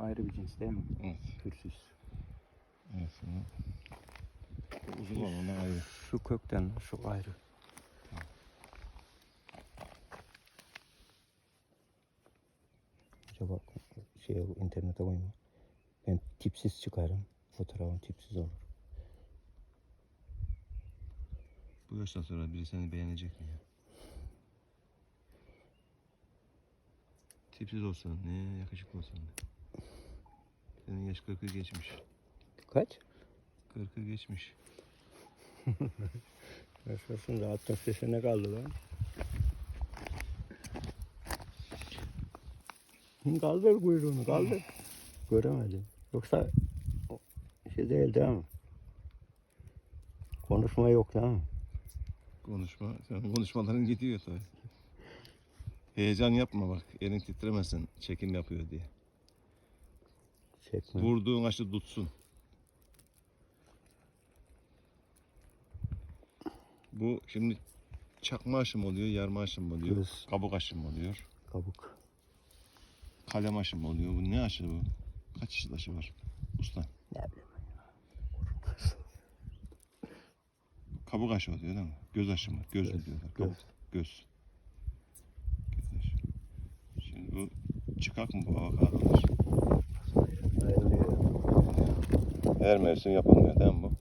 ayrı bir cins değil mi? Evet. Pürsüz. Evet. Bu uzun olan ona ayrı. Şu kökten şu ayrı. Acaba şey internete koyma. Ben tipsiz çıkarım. Fotoğrafım tipsiz olur. Bu yaştan sonra biri seni beğenecek mi ya? Tipsiz olsan ne yakışıklı olsan ne. Senin yaş 40'ı geçmiş. Kaç? 40'ı geçmiş. Yaşasın rahatın sesine kaldı lan. Kaldır kuyruğunu kaldır. Göremedim. Yoksa şey değil değil mi? Konuşma yok değil mi? Konuşma. Senin konuşmaların gidiyor tabii. Heyecan yapma bak. Elin titremesin. Çekim yapıyor diye. Çekme. Vurduğun aşı tutsun. Bu şimdi çakma aşım oluyor, yarma aşım oluyor, Göz. kabuk aşım oluyor, Kabuk. kalem aşım oluyor. Bu ne aşı bu? Kaç çeşit aşı var? Usta. Ne bileyim. Kabuk aşı oluyor değil mi? Göz aşı mı? Göz, Göz, diyorlar. Kabuk. Göz. Göz. Şimdi bu çıkak mı bu avokadolar? Her mevsim yapılmıyor değil mi bu?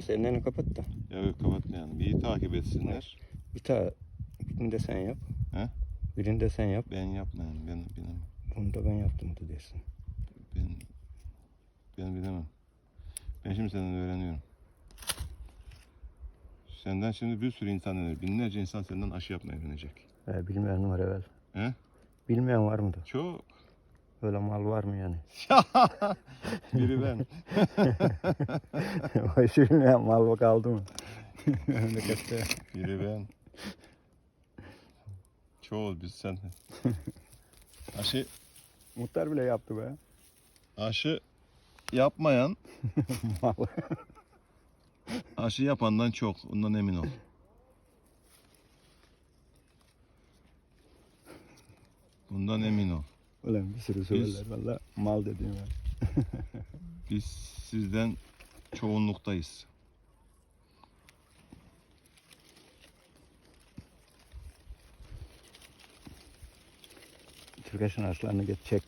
Sen elini kapat da. Ya yok kapatmayalım. İyi takip etsinler. Bir tane birini de sen yap. He? Birini de sen yap. Ben yapmayayım. Ben bilemem. Bunu da ben yaptım da dersin. Ben ben bilemem. Ben şimdi senden öğreniyorum. Senden şimdi bir sürü insan öğrenir. Binlerce insan senden aşı yapmayı öğrenecek. Ee, bilmeyen var evvel. He? Bilmeyen var mı da? Çok. Öyle mal var mı yani? Biri ben. işi bilmeyen mal kaldı mı? Memlekette. Biri ben. Çoğul biz sen. Aşı, Muhtar bile yaptı be. aşı yapmayan Mal. Aşı yapandan çok. Ondan emin ol. Bundan emin ol. Ulan bir sürü söylerler valla mal dediğim ya. Biz sizden çoğunluktayız. Türkeş'in aşlarını geç çek.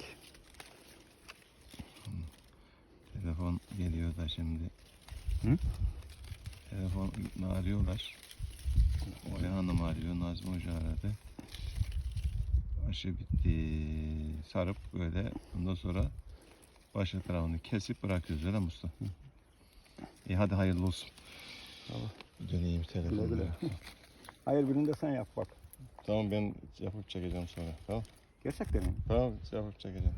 Telefon geliyor da şimdi. Hı? Telefon arıyorlar. Oya Hanım arıyor. Nazmi Hoca aradı. Aşı bitti. Sarıp böyle ondan sonra baş tarafını kesip bırakıyoruz öyle mi usta? İyi hadi hayırlı olsun. Tamam. Döneyim güle. Hayır birini de sen yap bak. Tamam ben yapıp çekeceğim sonra. Tamam. Gerçekten mi? Tamam yapıp çekeceğim.